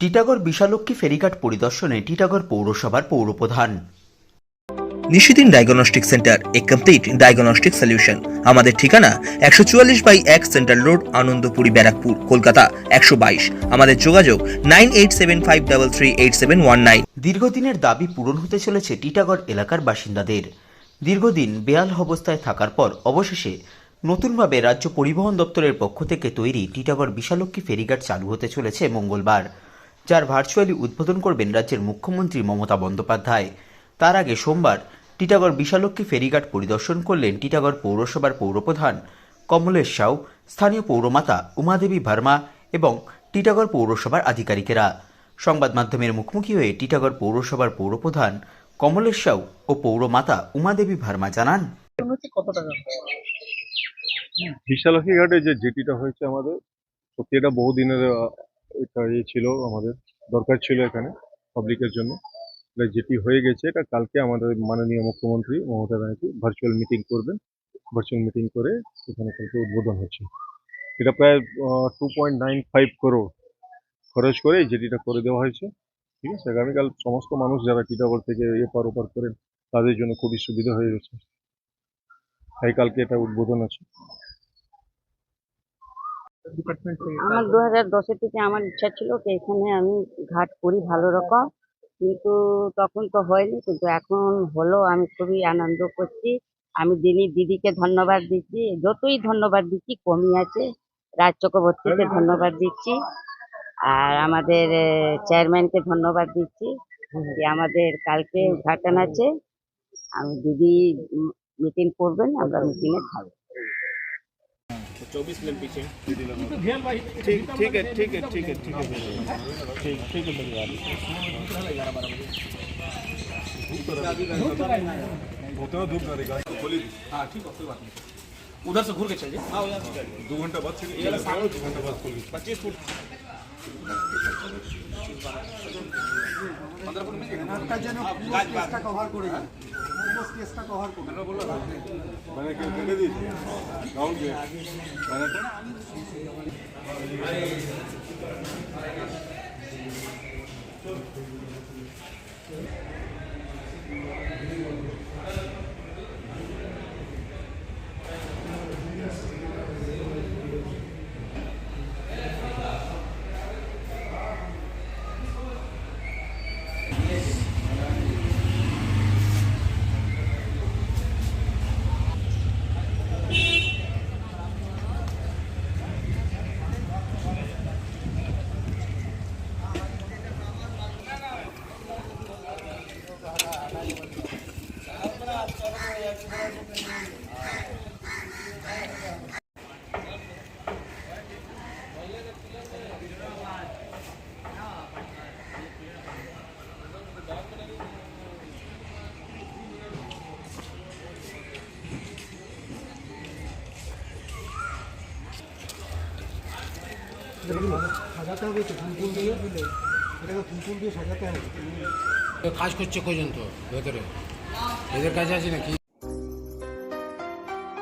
টিটাগড় বিশালক্ষী ফেরিঘাট পরিদর্শনে টিটাগড় পৌরসভার পৌরপ্রধান। Nishidin diagnostic centre a complete diagnostic solution আমাদের ঠিকানা একশো চুয়াল্লিশ বাই এক সেন্ট্রাল রোড আনন্দপুরি ব্যারাকপুর কলকাতা একশো বাইশ। আমাদের যোগাযোগ nine eight seven five double three eight seven one nine. দীর্ঘদিনের দাবি পূরণ হতে চলেছে টিটাগড় এলাকার বাসিন্দাদের। দীর্ঘদিন বেয়াল অবস্থায় থাকার পর অবশেষে নতুনভাবে রাজ্য পরিবহন দপ্তরের পক্ষ থেকে তৈরি টিটাগড় বিশালক্ষী ফেরিঘাট চালু হতে চলেছে মঙ্গলবার। যার ভার্চুয়ালি উদ্বোধন করবেন রাজ্যের মুখ্যমন্ত্রী মমতা বন্দ্যোপাধ্যায়। তার আগে সোমবার টিটাগড় বিশালক্ষী ফেরিঘাট পরিদর্শন করলেন টিটাগড় পৌরসভার পৌরপ্রধান কমলেশ সাউ স্থানীয় পৌরমাতা উমাদেবী ভার্মা এবং টিটাগড় পৌরসভার আধিকারিকেরা। সংবাদ মাধ্যমের মুখোমুখি হয়ে টিটাগড় পৌরসভার পৌরপ্রধান কমলেশ সাউ ও পৌরমাতা উমাদেবী ভার্মা জানান। বিশালক্ষী ঘাটে যে জেটিটা হয়েছে আমাদের সত্যি এটা বহুদিনের এটা ইয়ে ছিল আমাদের, দরকার ছিল এখানে পাবলিকের জন্য। যেটি হয়ে গেছে, এটা কালকে আমাদের মাননীয় মুখ্যমন্ত্রী মমতা ব্যানার্জি ভার্চুয়াল মিটিং করবেন। ভার্চুয়াল মিটিং করে এখানে কালকে উদ্বোধন হচ্ছে। এটা প্রায় two point nine five crore খরচ করে যেটিটা করে দেওয়া হয়েছে। ঠিক আছে, আগামীকাল সমস্ত মানুষ যারা টিটাগড় থেকে এপার ওপার করেন, তাদের জন্য খুবই সুবিধা হয়ে গেছে। তাই কালকে এটা উদ্বোধন আছে আমার দু হাজার থেকে আমার ইচ্ছা ছিল যে এখানে আমি ঘাট করি ভালো রকম। কিন্তু তখন তো হয়নি কিন্তু এখন হলো আমি খুবই আনন্দ করছি। আমি দিনী দিদিকে ধন্যবাদ দিচ্ছি যতই ধন্যবাদ দিচ্ছি কমই আছে। রাজ চক্রবর্তীকে ধন্যবাদ দিচ্ছি আর আমাদের চেয়ারম্যানকে ধন্যবাদ দিচ্ছি যে আমাদের কালকে উদ্ঘাটন আছে। আমি দিদি মিটিং করবেন আমরা মিটিংয়ে থাকব। अच्छा, चौबीस मिनट पीछे। ठीक ठीक है ठीक है ठीक है ठीक है ठीक ठीक है हाँ, हाँ उधर से घूर के चल दो घंटा बाद दो घंटा बाद पच्चीस फुट। पंद्रह फुट में हाँ, हाँ, পুরো স্টেজটা কভার করবে মানে কেউ কেটে দিয়েছে? কাউকে? মানে রাউন্ড দিয়ে ব্যানারটা কাজ করছে পর্যন্ত ভেতরে এদের কাছে আছে নাকি